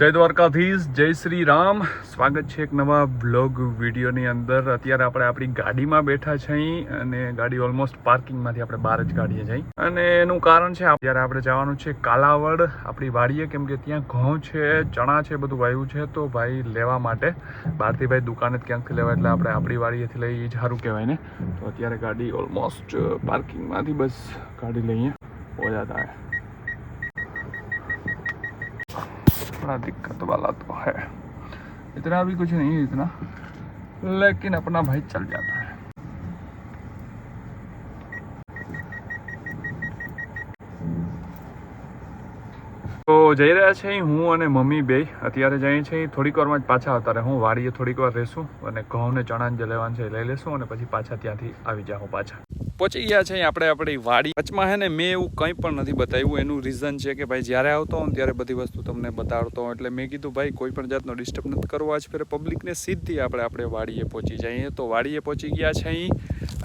જય દ્વારકાધીશ, જય શ્રી રામ સ્વાગત છે એક નવા બ્લોગ વિડીયોની અંદર. અત્યારે આપણે આપણી ગાડીમાં બેઠા છીએ અને ગાડી ઓલમોસ્ટ પાર્કિંગમાંથી આપણે બહાર જ કાઢીએ છીએ. અને એનું કારણ છે, અત્યારે આપણે જવાનું છે કાલાવડ. આપણી વાડીએ, કેમ કે ત્યાં ઘઉં છે, ચણા છે, બધું વાવ્યું છે, તો ભાઈ લેવા માટે બહારથી ભાઈ દુકાને જ ક્યાંકથી લેવા એટલે આપણે આપણી વાડીએથી લઈ જ સારું કહેવાય ને. તો અત્યારે ગાડી ઓલમોસ્ટ પાર્કિંગમાંથી બસ ગાડી લઈએ. હો જાતા थोड़ा दिक्कत वाला तो है इतना भी कुछ नहीं है इतना लेकिन अपना भाई चल जाता है તો જઈ રહ્યા છે હું અને મમ્મી બે અત્યારે જઈએ છીએ થોડીક વારમાં જ પાછા આવતા રહે હું વાડીએ થોડીક વાર રહેશું અને ઘઉં ને ચણા જે લેવાનું છે એ લઈ લેશું અને પછી પાછા ત્યાંથી આવી જાઉં પાછા પહોંચી ગયા છે આપણે આપણી વાડી. વચમાં હે ને મેં એવું કંઈ પણ નથી બતાવ્યું. એનું રીઝન છે કે ભાઈ જ્યારે આવતો હોઉં ત્યારે બધી વસ્તુ તમને બતાડતો હોઉં. એટલે મેં કીધું, ભાઈ, કોઈ પણ જાતનો ડિસ્ટર્બ નથી કરવો. આજ ફેર પબ્લિકને સીધી આપણે આપણે વાડીએ પહોંચી જઈએ. તો વાડીએ પહોંચી ગયા છે અહીં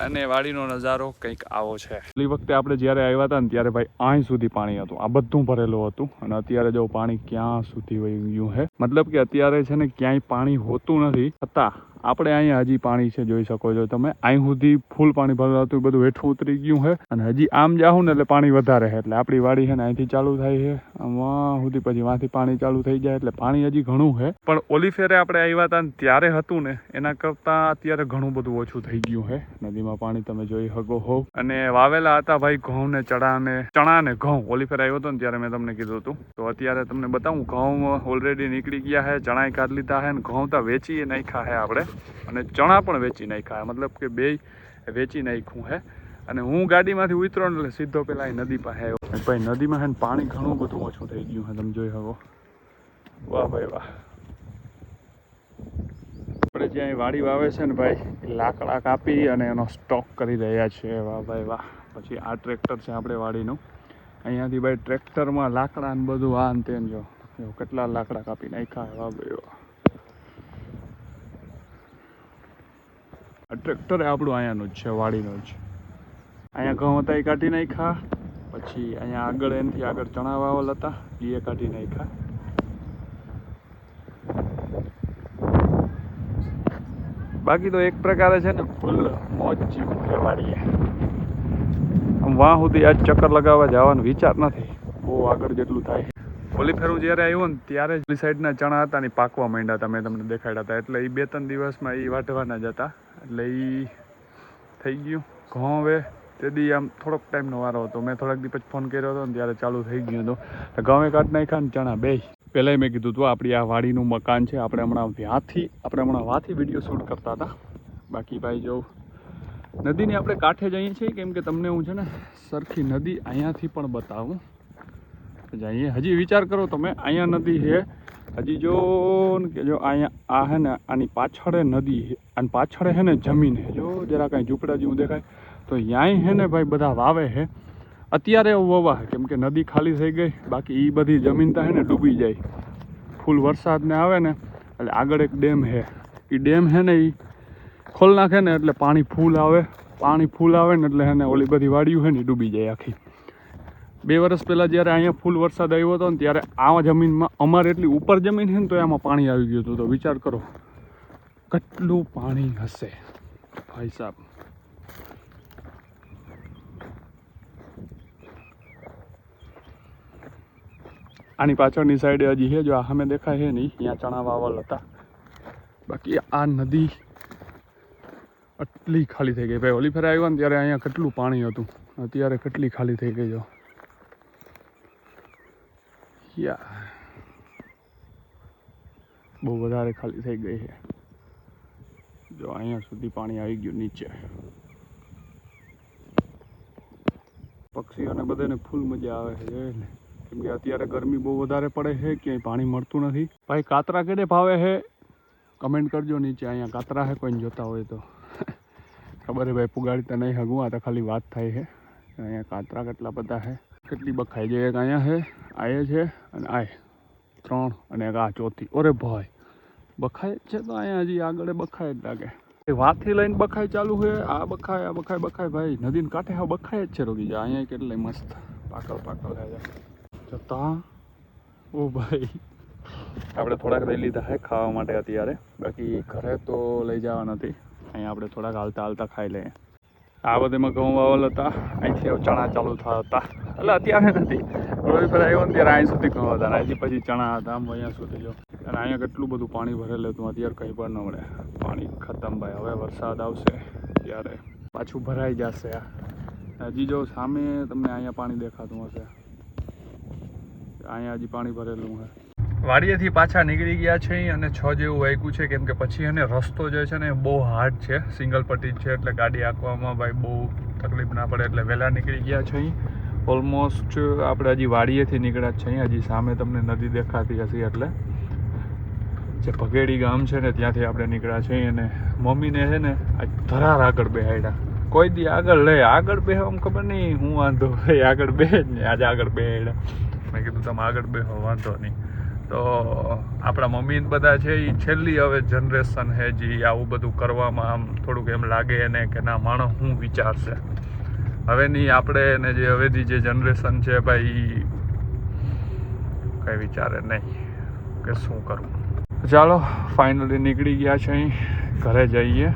અને વાડીનો નજારો કંઈક આવો છે. પેલી વખતે આપણે જ્યારે આવ્યા હતા ને ત્યારે ભાઈ અહીં સુધી પાણી હતું. આ બધું ભરેલું હતું અને અત્યારે જો પાણી ક્યાં સુધી વહી ગયું છે મતલબ કે અત્યારે છે ને ક્યાંય પાણી હોતું નથી. છતાં આપણે અહીંયા હજી પાણી છે, જોઈ શકો છો તમે. અહીં સુધી ફૂલ પાણી ભરેલું હતું, બધું હેઠું ઉતરી ગયું છે. અને હજી આમ જાઉં ને એટલે પાણી વધારે છે. એટલે આપણી વાડી છે ને અહીંથી ચાલુ થાય છે. આમાં સુધી પછી વાંથી પાણી ચાલુ થઈ જાય, એટલે પાણી હજી ઘણું છે. પણ ઓલી ફેરે આપણે આવ્યા હતા ત્યારે હતું ને, એના કરતાં અત્યારે ઘણું બધું ઓછું થઈ ગયું છે. નદીમાં પાણી તમે જોઈ શકો હો અને વાવેલા હતા ભાઈ ઘઉં ને ચણા ને ચણા ને ઘઉં. ઓલી ફેર આવ્યો હતો ને ત્યારે મેં તમને કીધું હતું. તો અત્યારે તમને બતાવું, ઘઉં ઓલરેડી નીકળી ગયા છે ચણા કાઢ લીધા છે ઘઉં તો વેચી નાખ્યા છે આપણે. અને ચણા પણ વેચી નાખ્યા મતલબ કે બે વેચી નાખ્યું હે અને હું ગાડીમાંથી ઉતરો એટલે સીધો પેલા નદી પાસે ભાઈ, નદીમાં હે પાણી ઘણું બધું ઓછું થઈ ગયું હે તમે જોઈ શકો. વાહ ભાઈ, વાહ. આપણે જ્યાં વાડી વાવે છે ને ભાઈ લાકડા કાપી અને એનો સ્ટોક કરી રહ્યા છે. વાહ ભાઈ, વાહ. પછી આ ટ્રેક્ટર છે આપણે વાડીનું. અહીંયાથી ભાઈ ટ્રેક્ટરમાં લાકડા ને બધું આ અંતે જો. કેટલા લાકડા કાપી નાખ્યા વાહ ભાઈ, વાહ. આ ટ્રેક્ટર આપણું અહીંયાનું જ છે, વાડીનું જ. અહીંયા ઘઉં હતા એ કાઢી નાખ્યા. પછી અહીંયા આગળ એનાથી આગળ ચણા વાવલ હતા એ કાઢી નાખ્યા. બાકી તો એક પ્રકારે છે ને ફૂલ મોજ જીવન વાડીએ આમ વાં સુધી આજ ચક્કર લગાવવા જવાનો વિચાર નથી. બહુ આગળ જેટલું થાય. ઓલી ફેરું જ્યારે આવ્યો ને ત્યારે જ સાઈડના ચણા હતા ને પાકવા માંડ્યા હતા, મેં તમને દેખાડ્યા હતા. એટલે એ બે ત્રણ દિવસમાં એ વાઢવાના જ હતા. એટલે એ થઈ ગયું. ઘઉં હવે તે દી આમ થોડોક ટાઈમનો વારો હતો. મેં થોડાક દી પછી ફોન કર્યો હતો ને ત્યારે ચાલુ થઈ ગયું હતું. ઘઉં કાઢ નાખ્યા ને ચણા બે. પહેલાંય મેં કીધું હતું આપણી આ વાડીનું મકાન છે, આપણે હમણાં ત્યાંથી આપણે હમણાં વાથી વીડિયો શૂટ કરતા હતા. બાકી ભાઈ જો, નદીની આપણે કાંઠે જઈએ છીએ, કેમ કે તમને હું છે ને સરખી નદી અહીંયાથી પણ બતાવું. જઈએ. હજી વિચાર કરો તમે, અહીંયા નદી છે. હજી જો કે જો અહીંયા આ હે ને, આની પાછળ નદી છે. અને પાછળ હે ને જમીન છે. જો જરા કાંઈ ઝૂંપડા જેવું દેખાય. તો અહીંયા હે ને ભાઈ બધા વાવે છે. અત્યારે વવા કેમ કે નદી ખાલી થઈ ગઈ. બાકી એ બધી જમીન તો હે ને ડૂબી જાય. ફૂલ વરસાદને આવે ને, એટલે આગળ એક ડેમ છે. એ ડેમ છે ને એ ખોલ નાખે ને એટલે પાણી ફૂલ આવે. પાણી ફૂલ આવે ને એટલે હે ને ઓલી બધી વાડીઓ છે ને ડૂબી જાય આખી. બે વર્ષ પહેલાં જ્યારે અહીંયા ફૂલ વરસાદ આવ્યો હતો ને ત્યારે આ જમીનમાં અમારે એટલી ઉપર જમીન છે ને તો એમાં પાણી આવી ગયું હતું. તો વિચાર કરો, કેટલું પાણી હશે? ભાઈ સાહેબ આની પાછળની સાઈડે હજી છે, જો આ સામે દેખાય છે નહીં ત્યાં ચણા વાવલ હતા. બાકી આ નદી આટલી ખાલી થઈ ગઈ. ભાઈ ઓલી ફેરા આવ્યા ને ત્યારે અહીંયા કેટલું પાણી હતું. અત્યારે કેટલી ખાલી થઈ ગઈ જો. યા બહુ વધારે ખાલી થઈ ગઈ છે. જો અહીંયા સુધી પાણી આવી ગયું નીચે. પક્ષીઓને બધાને ફૂલ મજા આવે છે જોઈ ને? કેમ કે અત્યારે ગરમી બહુ વધારે પડે છે, ક્યાંય પાણી મળતું નથી. ભાઈ, કાતરા કેડે ભાવે છે? કમેન્ટ કરજો નીચે, અહીંયા કાતરા છે, કોઈને જોતા હોય તો. ખબર છે, ભાઈ, પુગાડી તો નહીં હગું, આ તો ખાલી વાત થાય છે. અહીંયા કાતરા કેટલા બધા છે. કેટલી બખાઈ છે એક અહીંયા છે આ એ છે અને આય. ત્રણ અને એક આ ચોથી. ઓરે ભાઈ બખાય છે તો અહીંયા હજી આગળ બખાય જ લાગે. વાથી લઈને બખાય ચાલુ છે, આ બખાય આ બખાય બખાય ભાઈ, નદીને કાંઠે હા બખાય જ છે રોગી જા. અહીંયા કેટલી મસ્ત પાકળ પાકળ જતા. ઓ ભાઈ. આપણે થોડાક લઈ લીધા છે ખાવા માટે અત્યારે. બાકી ઘરે તો લઈ જવા નથી. અહીંયા આપણે થોડાક હાલતા હાલતા ખાઈ લઈએ. આ બધીમાં ઘઉં વાવલ હતા. અહીંથી ચણા ચાલુ થયા હતા. એટલે અત્યારે નથી. રોડ પર આવ્યો ને ત્યારે અહીં સુધી ઘઉં હતા. અહીંથી પછી ચણા હતા. આમ અહીંયા સુધી જો. અને અહીંયા કેટલું બધું પાણી ભરેલું હતું. અત્યારે કંઈ પણ ન મળે. પાણી ખતમ ભાઈ. હવે વરસાદ આવશે ત્યારે પાછું ભરાઈ જશે આ. હજી જો સામે તમને અહીંયા પાણી દેખાતું હશે. અહીંયા હજી પાણી ભરેલું છે. વાડીએથી પાછા નીકળી ગયા છે અને છ જેવું વાગ્યું છે, કેમ કે પછી એને રસ્તો જે છે ને બહુ હાર્ડ છે સિંગલ પટ્ટી છે, એટલે ગાડી આંકવામાં ભાઈ બહુ તકલીફ ના પડે, એટલે વહેલા નીકળી ગયા છે ઓલમોસ્ટ આપણે હજી વાડીએથી નીકળ્યા છે હજી સામે તમને નદી દેખાતી હશે એટલે. જે ભગેડી ગામ છે ને, ત્યાંથી આપણે નીકળ્યા છીએ અને મમ્મીને છે ને ધરાર આગળ બેહાડ્યા કોઈ દી આગળ લે, આગળ બે આમ ખબર નહીં, હું વાંધો, ભાઈ આગળ બે જ ને આજે આગળ બેહાડ્યા મેં કીધું, તમે આગળ બેહો, વાંધો નહીં. તો આપણા મમ્મી બધા છે એ છેલ્લી હવે જનરેશન છે જે આવું બધું કરવામાં આમ થોડુંક એમ લાગે એને કે ના માણસ શું વિચારશે? હવેની આપણે ને જે હવેની જે જનરેશન છે ભાઈ કંઈ વિચારે નહીં કે શું કરવું. ચાલો ફાઇનલી નીકળી ગયા છે અહીં, ઘરે જઈએ.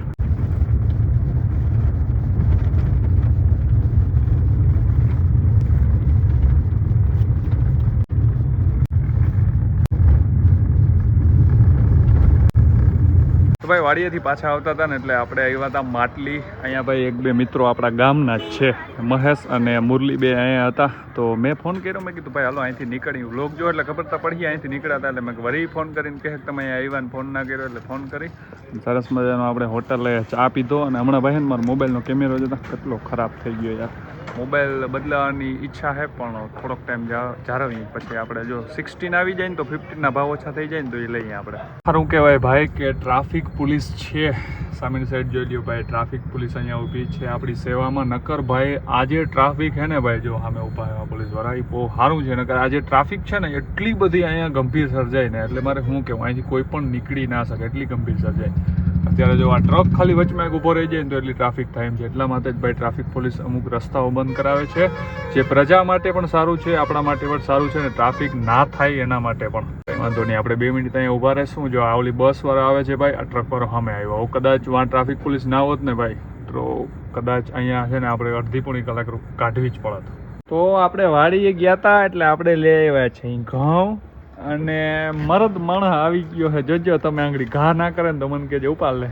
ભાઈ વાડીએથી પાછા આવતા હતા ને એટલે આપણે આવ્યા હતા માટલી. અહીંયા ભાઈ એક બે મિત્રો આપણા ગામના જ છે, મહેશ અને મુરલી બે અહીંયા હતા. તો મેં ફોન કર્યો, મેં કીધું, ભાઈ, હાલો, અહીંથી નીકળી લોક જો એટલે ખબર તો પડી, અહીંથી નીકળ્યા હતા એટલે મેં વળી ફોન કરીને કહે તમે અહીંયા આવ્યા ને ફોન ના કર્યો એટલે ફોન કરી. સરસ મજાનો આપણે હોટલે ચા પીધો અને હમણાં ભાઈ મારો મોબાઈલનો કેમેરો જતા કેટલો ખરાબ થઈ ગયો યાર. મોબાઈલ બદલાવાની ઈચ્છા છે, પણ થોડોક ટાઈમ જાળવી પછી આપણે જો સિક્સટીન આવી જાય ને તો ફિફ્ટીનના ભાવ ઓછા થઈ જાય ને તો એ લઈએ આપણે. સારું કહેવાય ભાઈ કે ટ્રાફિક પોલીસ છે. સામેની સાઈડ જોઈ લ્યો ભાઈ, ટ્રાફિક પોલીસ અહીંયા ઊભી છે આપણી સેવામાં. નકર ભાઈ, આજે ટ્રાફિક છે ને ભાઈ, જો સામે ઊભા એવા પોલીસવાળા, એ બહુ સારું છે. નકર આજે ટ્રાફિક છે ને, એટલી બધી અહીંયા ગંભીર સર્જાય ને, એટલે મારે શું કહેવું, અહીંથી કોઈ પણ નીકળી ના શકે, એટલી ગંભીર સર્જાય. અત્યારે જો આ ટ્રક ખાલી વચમાં એક ઊભો રહી જાય ને તો એટલી ટ્રાફિક થાય એમ છે. એટલા માટે જ ભાઈ ટ્રાફિક પોલીસ અમુક રસ્તાઓ બંધ કરાવે છે, જે પ્રજા માટે પણ સારું છે, આપણા માટે પણ સારું છે ને ટ્રાફિક ના થાય એના માટે પણ. વાંધો નહીં, આપણે બે મિનિટ અહીંયા ઊભા રહેશું. જો આ ઓલી બસ વાળો આવે છે ભાઈ, આ ટ્રક વાળો સામે આવ્યો. આવું કદાચ વાં ટ્રાફિક પોલીસ ના હોત ને ભાઈ, તો કદાચ અહીંયા છે ને આપણે અડધી પોણી કલાક કાઢવી જ પડત. તો આપણે વાડીએ ગયા હતા એટલે આપણે લઈ આવ્યા છે ઘઉં. અને મરદ માણસ આવી ગયો છે જોજો તમે આંગળી. ઘા ના કરે ને તો મને કેજે ઉપાડ લે.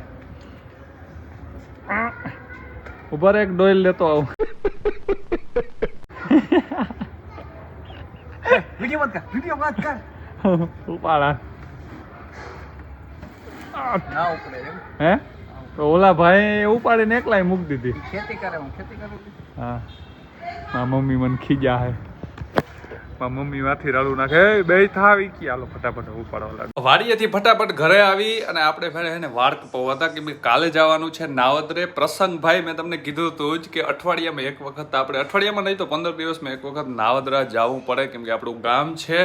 ઉપર એક ડોઈલ લેતો આવું. વીડિયો મત કર વીડિયો મત કર. ઉપાડા. ના ઉપડે હે? તો ઓલા ભાઈ ઉપાડીને એકલાય મૂકી દીધી. ખેતી કરે હું ખેતી કરું હા. મારા મમ્મી મને ખીજા હે. મમ્મી માંથી રાડું નાખે. બે થા આવી આલો ફટાફટ ઉપાડવા લાગે. વાડીએથી ફટાફટ ઘરે આવી અને આપણે ફેરે એને કપાવવા હતા કે ભાઈ કાલે જવાનું છે નાવદરે. પ્રસંગ ભાઈ મેં તમને કીધું હતું જ કે અઠવાડિયામાં એક વખત આપણે, અઠવાડિયામાં નહીં તો પંદર દિવસમાં એક વખત નાવદરા જવું પડે, કેમ કે આપણું ગામ છે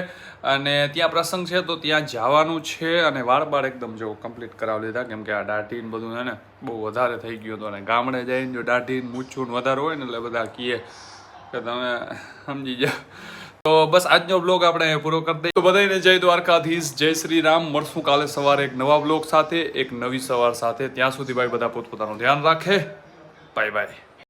અને ત્યાં પ્રસંગ છે તો ત્યાં જવાનું છે અને વાળ બાળ એકદમ જો કમ્પ્લીટ કરાવી લીધા, કેમ કે આ દાઢીને બધું છે ને બહુ વધારે થઈ ગયું હતું અને ગામડે જઈને જો દાઢીને મૂછું વધારે હોય ને એટલે બધા કહે કે તમે સમજી જાઓ. તો બસ આજનો બ્લોગ આપણે પૂરો કરી દઈએ. તો બધાને જય દ્વારકાધીશ, જય શ્રી રામ મળશું કાલે સવારે એક નવા બ્લોગ સાથે, એક નવી સવાર સાથે. ત્યાં સુધી ભાઈ બધા પોતપોતાનું ધ્યાન રાખે. Bye bye